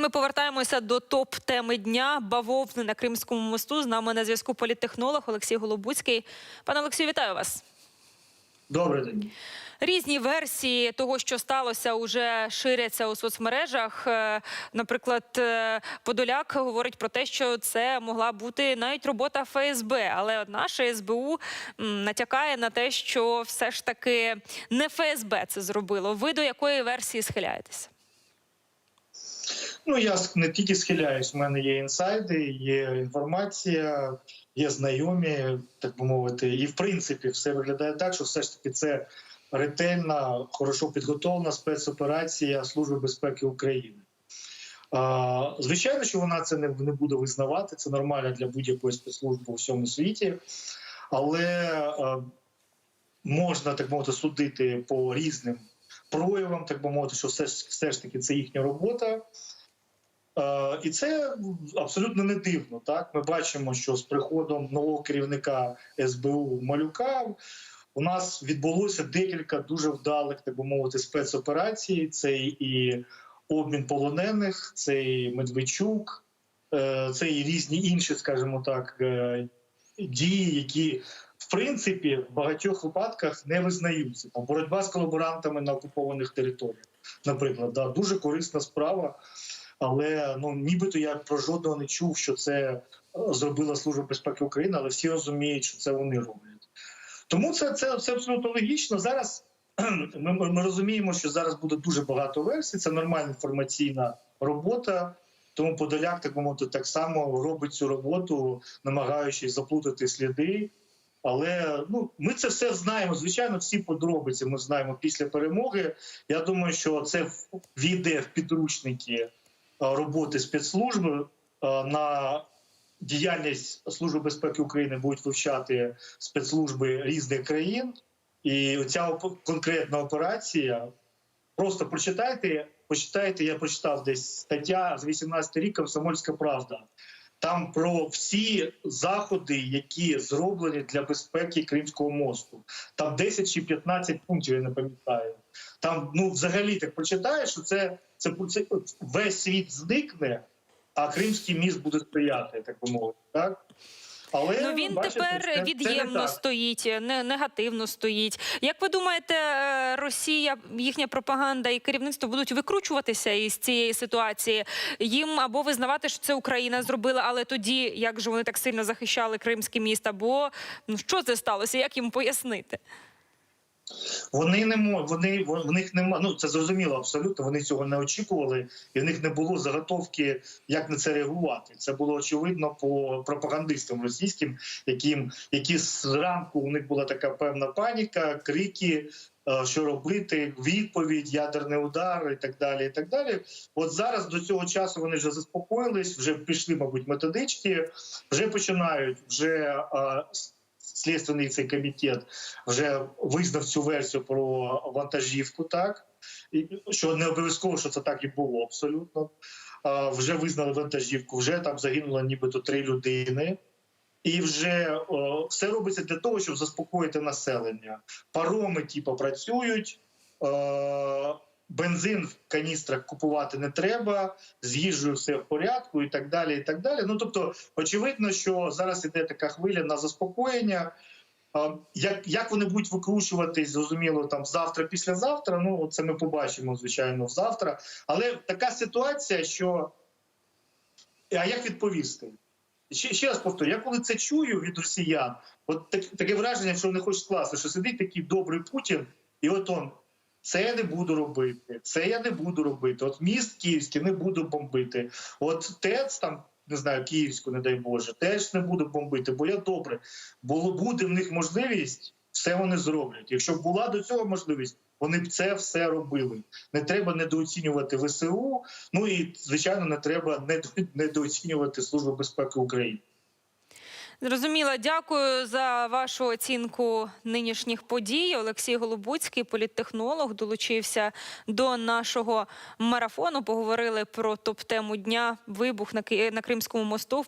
Ми повертаємося до топ теми дня бавовни на Кримському мосту. З нами на зв'язку політтехнолог Олексій Голобуцький. Пане Олексію, вітаю вас. Добрий день. Різні версії того, що сталося, уже ширяться у соцмережах. Е, Наприклад, е, Подоляк говорить про те, що це могла бути навіть робота ФСБ, але наша СБУ натякає на те, що все ж таки не ФСБ це зробило. Ви до якої версії схиляєтеся? Ну я не тільки схиляюсь, в мене є інсайди, є інформація, є знайомі, так би мовити, і в принципі все виглядає так, що все ж таки це ретельна, хорошо підготовлена спецоперація Служби безпеки України. А, звичайно, що вона це не, не буде визнавати. Це нормально для будь-якої спецслужби у всьому світі, але а, можна так мовити судити по різним проявам, так би мовити, що все, все ж таки це їхня робота. Е, і це абсолютно не дивно. Так ми бачимо, що з приходом нового керівника СБУ Малюка у нас відбулося декілька дуже вдалих, так би мовити, спецоперацій. Це і обмін полонених, це і Медведчук, е, це і різні інші, скажімо так, е, дії, які в принципі в багатьох випадках не визнаються. Там боротьба з колаборантами на окупованих територіях, наприклад, да, дуже корисна справа. Але ну нібито я про жодного не чув, що це е, зробила Служба безпеки України, але всі розуміють, що це вони роблять. Тому це, це, це абсолютно логічно. Зараз ми, ми розуміємо, що зараз буде дуже багато версій. Це нормальна інформаційна робота. Тому Подоляк, так мовити, так само робить цю роботу, намагаючись заплутати сліди. Але ну ми це все знаємо. Звичайно, всі подробиці ми знаємо після перемоги. Я думаю, що це війде в підручники роботи спецслужби е, на діяльність Служби безпеки України будуть вивчати спецслужби різних країн, і ця конкретна операція. Просто прочитайте, почитайте. Я прочитав десь стаття з 18 рік Комсомольська правда. Там про всі заходи, які зроблені для безпеки Кримського мосту. Там 10 чи 15 пунктів, я не пам'ятаю. Там, ну, взагалі, так прочитаєш, що це, це, це весь світ зникне, а Кримський міст буде стояти, так би мовити. Так? Але Ну він бачите, тепер це- це не від'ємно стоїть, не негативно стоїть. Як ви думаєте, е, Росія, їхня пропаганда і керівництво будуть викручуватися із цієї ситуації? Їм або визнавати, що це Україна зробила, але тоді як же вони так сильно захищали Кримське міст? Або ну що це сталося? Як їм пояснити? Вони не мо- вони в них нема. Ну це зрозуміло абсолютно. Вони цього не очікували, і в них не було заготовки, як на це реагувати. Це було очевидно по пропагандистам російським, яким які зранку у них була така певна паніка, крики. е, Що робити, відповідь, ядерний удар і так далі. І так далі. От зараз до цього часу вони вже заспокоїлись, вже пішли, мабуть, методички, вже починають вже е, слідственний цей комітет вже визнав цю версію про вантажівку, так і що не обов'язково, що це так і було абсолютно. А, вже визнали вантажівку, вже там загинуло нібито три людини. І вже о, все робиться для того, щоб заспокоїти населення. Пароми, типу, працюють, е, бензин в каністрах купувати не треба, з їжею все в порядку, і так далі. І так далі. Ну тобто, очевидно, що зараз іде така хвиля на заспокоєння. Як, як вони будуть викручуватись, зрозуміло, там завтра, післязавтра. Ну це ми побачимо, звичайно, завтра. Але така ситуація, що а як відповісти? Ще, ще раз повторю, я коли це чую від росіян, от так, таке враження, що вони хочуть скласти, що сидить такий добрий Путін, і от он. Це я не буду робити, це я не буду робити. От міст київський не буду бомбити. От ТЕЦ там не знаю, київську, не дай Боже, теж не буду бомбити, бо я добре. Було буде в них можливість, все вони зроблять. Якщо б була до цього можливість, вони б це все робили. Не треба недооцінювати ВСУ. Ну і звичайно, не треба недо- недооцінювати Службу безпеки України. Зрозуміло, дякую за вашу оцінку нинішніх подій. Олексій Голубуцький, політтехнолог, долучився до нашого марафону. Поговорили про топ-тему дня вибух на Кримському мосту.